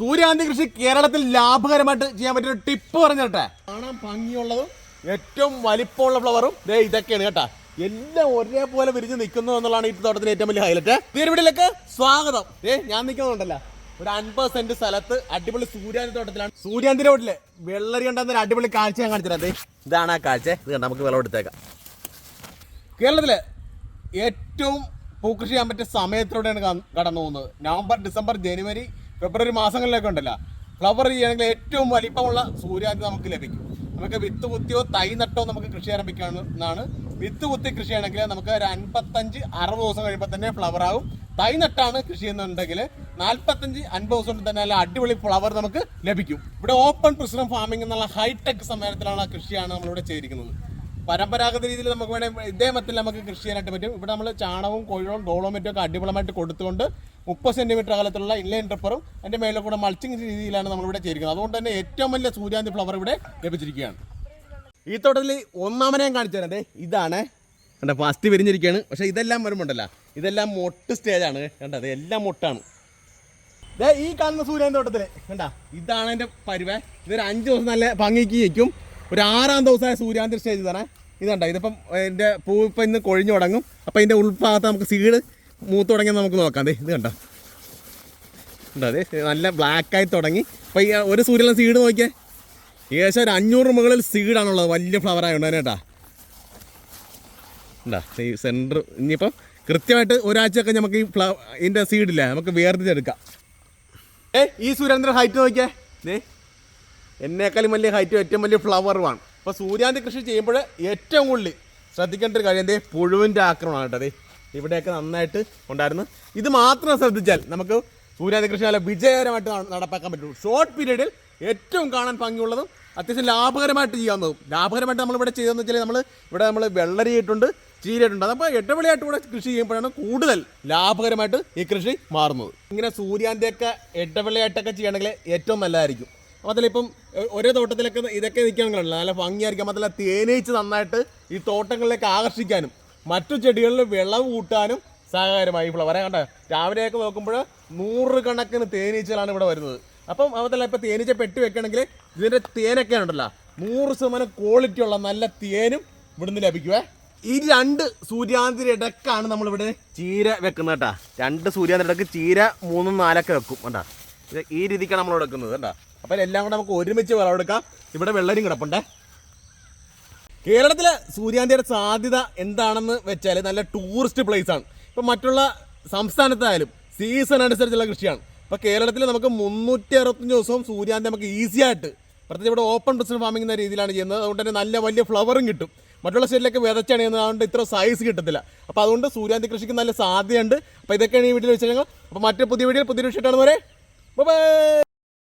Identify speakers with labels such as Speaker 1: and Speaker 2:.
Speaker 1: സൂര്യാന്തി കൃഷി കേരളത്തിൽ ലാഭകരമായിട്ട് ചെയ്യാൻ പറ്റിയ ഒരു ടിപ്പ് പറഞ്ഞിട്ടെ. കാണാൻ ഭംഗിയുള്ളതും ഏറ്റവും വലിപ്പമുള്ള ഫ്ലവറും ദേ ഇതൊക്കെയാണ് കേട്ടാ. എല്ലാം ഒരേപോലെ വിരിഞ്ഞ് നിൽക്കുന്നു എന്നുള്ളതാണ് ഈ തോട്ടത്തിന് ഏറ്റവും വലിയ ഹൈലൈറ്റ് തീരുവിടിലേക്ക് സ്വാഗതം. ഏ ഞാൻ നിൽക്കുന്നുണ്ടല്ലോ. ഒരു അൻപത് സെന്റ് സ്ഥലത്ത് അടിപൊളി സൂര്യാന്തി തോട്ടത്തിലാണ്. സൂര്യാന്തി റോഡിൽ വെള്ളരി ഉണ്ടാകുന്ന അടിപൊളി കാഴ്ച ഞാൻ കാണിച്ചത് ഇതാണ് ആ കാഴ്ച. ഇത് കണ്ട? നമുക്ക് വെള്ളം എടുത്തേക്കാം. കേരളത്തിലെ ഏറ്റവും പൂക്കൃഷി ചെയ്യാൻ പറ്റിയ സമയത്തിലൂടെയാണ് കട- കടന്നു പോകുന്നത് നവംബർ ഡിസംബർ ജനുവരി ഫെബ്രുവരി മാസങ്ങളിലൊക്കെ ഉണ്ടല്ലോ. ഫ്ലവർ ചെയ്യണമെങ്കിൽ ഏറ്റവും വലിപ്പമുള്ള സൂര്യാതി നമുക്ക് ലഭിക്കും. നമുക്ക് വിത്ത് കുത്തിയോ തൈ നട്ടോ നമുക്ക് കൃഷി ആരംഭിക്കാവുന്നതാണ് വിത്ത് കുത്തി കൃഷി ആണെങ്കിൽ നമുക്ക് ഒരു അൻപത്തഞ്ച് അറുപത് ദിവസം കഴിയുമ്പോൾ തന്നെ ഫ്ലവർ ആവും. തൈ നട്ടാണ് കൃഷി ചെയ്യുന്നുണ്ടെങ്കിൽ നാൽപ്പത്തഞ്ച് അൻപത് ദിവസം കൊണ്ട് തന്നെ നല്ല അടിപൊളി ഫ്ലവർ നമുക്ക് ലഭിക്കും. ഇവിടെ ഓപ്പൺ പ്രിസറം ഫാമിംഗ് എന്നുള്ള ഹൈടെക് സംവിധാനത്തിലുള്ള കൃഷിയാണ് നമ്മളിവിടെ ചെയ്തിരിക്കുന്നത്. പരമ്പരാഗത രീതിയിൽ നമുക്ക് വേണമെങ്കിൽ ഇതേ മത്തിൽ നമുക്ക് കൃഷി ചെയ്യാനായിട്ട് പറ്റും. ഇവിടെ നമ്മൾ ചാണകവും കോഴികളും ഡോളോമെറ്റും ഒക്കെ അടിപൊളമായിട്ട് കൊടുത്തുകൊണ്ട് മുപ്പത് സെന്റിമീറ്റർ അകലത്തിലുള്ള ഇൻലൈൻ ട്രിപ്പറും അതിന്റെ മേലെ കൂടെ മൾച്ചിങ് രീതിയിലാണ് നമ്മളിവിടെ ചെയ്തിരിക്കുന്നത്. അതുകൊണ്ട് തന്നെ ഏറ്റവും വലിയ സൂര്യാന്തി ഫ്ലവർ ഇവിടെ ലഭിച്ചിരിക്കുകയാണ്. ഈ തോട്ടത്തിൽ ഒന്നാമനെയും കാണിച്ചു തരാം. ഇതാണ്. കണ്ട ഫസ്റ്റ് വിരിഞ്ഞിരിക്കുകയാണ്. പക്ഷേ ഇതെല്ലാം വരുമ്പോണ്ടല്ലോ. ഇതെല്ലാം മൊട്ട് സ്റ്റേജാണ് കണ്ടത് എല്ലാം മൊട്ടാണ്. ദേ ഈ കാണുന്ന സൂര്യൻ തോട്ടത്തിൽ കണ്ട ഇതാണ് എന്റെ പരുവ. ഇതൊരു അഞ്ച് ദിവസം നല്ല ഭംഗിക്ക് നിൽക്കും ഒരു ആറാം ദിവസമായ സൂര്യാന്തി സ്റ്റേജ് ഇതാണ്. ഇതുണ്ട ഇതിപ്പം എന്റെ പൂ ഇപ്പം ഇന്ന് കൊഴിഞ്ഞു തുടങ്ങും. അപ്പം ഇതിന്റെ ഉൾഭാഗത്ത് നമുക്ക് സീഡ് മൂത്ത് തുടങ്ങി നമുക്ക് നോക്കാം. അതെ ഇത് കണ്ടോ? ഉണ്ടോ അതെ നല്ല ബ്ലാക്കായി തുടങ്ങി. അപ്പം ഈ ഒരു സൂര്യൻ സീഡ് നോക്കിയേ. ഏകദേശം ഒരു അഞ്ഞൂറ് മുകളിൽ സീഡാണുള്ളത് വലിയ ഫ്ലവർ ആയതുകൊണ്ട് കേട്ടാ. ഉണ്ടാ ഈ സെന്റർ ഇനിയിപ്പം കൃത്യമായിട്ട് ഒരാഴ്ചയൊക്കെ നമുക്ക് ഈ ഫ്ലവർ ഇതിന്റെ സീഡില്ല നമുക്ക് വേർതിരിച്ചെടുക്കാം. ഏ ഈ സുരേന്ദ്രൻ ഹൈറ്റ് നോക്കിയേ. ഏ എന്നേക്കാളും വലിയ ഹൈറ്റ് ഏറ്റവും വലിയ ഫ്ലവറുമാണ് അപ്പോൾ സൂര്യാന്തി കൃഷി ചെയ്യുമ്പോൾ ഏറ്റവും കൂടുതൽ ശ്രദ്ധിക്കേണ്ട ഒരു കാര്യം എന്തേ പുഴുവിന്റെ ആക്രമണമാണ് കേട്ടോ ദേ. ഇവിടെയൊക്കെ നന്നായിട്ട് ഉണ്ടായിരുന്നു. ഇത് മാത്രം ശ്രദ്ധിച്ചാൽ നമുക്ക് സൂര്യാദി കൃഷി നല്ല വിജയകരമായിട്ട് നടപ്പാക്കാൻ പറ്റുള്ളൂ. ഷോർട്ട് പീരീഡിൽ ഏറ്റവും കാണാൻ ഭംഗിയുള്ളതും അത്യാവശ്യം ലാഭകരമായിട്ട് ചെയ്യാവുന്നതും. ലാഭകരമായിട്ട് നമ്മളിവിടെ ചെയ്തതെന്ന് വെച്ചാൽ നമ്മൾ ഇവിടെ നമ്മൾ വെള്ളരിയിട്ടുണ്ട് ചീരയിട്ടുണ്ട്. അതപ്പോൾ ഇടവിളയായിട്ട് കൂടെ കൃഷി ചെയ്യുമ്പോഴാണ് കൂടുതൽ ലാഭകരമായിട്ട് ഈ കൃഷി മാറുന്നത്. ഇങ്ങനെ സൂര്യാന്തിയൊക്കെ ഇടവിളയായിട്ടൊക്കെ ചെയ്യണമെങ്കിൽ ഏറ്റവും നല്ലതായിരിക്കും. അതിലിപ്പം ഒ- ഒരേ തോട്ടത്തിലൊക്കെ ഇതൊക്കെ നിൽക്കുകയാണെങ്കിലല്ല നല്ല ഭംഗിയായിരിക്കും. അതെല്ലാം തേനീച്ച് നന്നായിട്ട് ഈ തോട്ടങ്ങളിലേക്ക് ആകർഷിക്കാനും മറ്റു ചെടികളിൽ വിളവ് കൂട്ടാനും സഹായകരമായി ഫ്ലവറെ കണ്ട? രാവിലെയൊക്കെ നോക്കുമ്പോൾ നൂറുകണക്കിന് തേനീച്ചകളാണ് ഇവിടെ വരുന്നത്. അപ്പം അതല്ല ഇപ്പം തേനീച്ച പെട്ടി വെക്കണമെങ്കിൽ ഇതിന്റെ തേനൊക്കെ ഉണ്ടല്ലോ. നൂറ് ശതമാനം ക്വാളിറ്റി ഉള്ള നല്ല തേനും ഇവിടുന്ന് ലഭിക്കുവേ. ഈ രണ്ട് സൂര്യാന്തിരി ഇടക്കാണ് നമ്മളിവിടെ ചീര വെക്കുന്നത് കേട്ടാ. രണ്ട് സൂര്യാന്തിരി ഇടയ്ക്ക് ചീര മൂന്നും നാലൊക്കെ വെക്കും കേട്ടാ ഈ രീതിക്കാണ് നമ്മൾ എടുക്കുന്നത് കേട്ടാ അപ്പം എല്ലാം കൂടെ നമുക്ക് ഒരുമിച്ച് വിളവെടുക്കാം. ഇവിടെ വെള്ളരിയും കിടപ്പുണ്ടേ. കേരളത്തിലെ സൂര്യാന്തിയുടെ സാധ്യത എന്താണെന്ന് വെച്ചാൽ നല്ല ടൂറിസ്റ്റ് പ്ലേസ് ആണ്. ഇപ്പം മറ്റുള്ള സംസ്ഥാനത്തായാലും സീസൺ അനുസരിച്ചുള്ള കൃഷിയാണ്. ഇപ്പോൾ കേരളത്തിൽ നമുക്ക് മുന്നൂറ്റി അറുപത്തഞ്ച് ദിവസവും സൂര്യാന്തി നമുക്ക് ഈസി ആയിട്ട് പ്രത്യേകിച്ച് ഇവിടെ ഓപ്പൺ ബിസിനസ് ഫാമിംഗ് എന്ന രീതിയിലാണ് ചെയ്യുന്നത്. അതുകൊണ്ട് തന്നെ നല്ല വലിയ ഫ്ലവറും കിട്ടും. മറ്റുള്ള സ്റ്റേറ്റിലൊക്കെ വിതച്ചാണ് ചെയ്യുന്നത്. അതുകൊണ്ട് ഇത്ര സൈസ് കിട്ടത്തില്ല. അപ്പോൾ അതുകൊണ്ട് സൂര്യാന്തി കൃഷിക്ക് നല്ല സാധ്യതയുണ്ട്. അപ്പോൾ ഇതൊക്കെയാണ് ഈ വീട്ടിൽ വെച്ചാൽ അപ്പോൾ മറ്റു പുതിയ വീഡിയോ പുതിയ വിഷയമാണ് വരെ ബൈ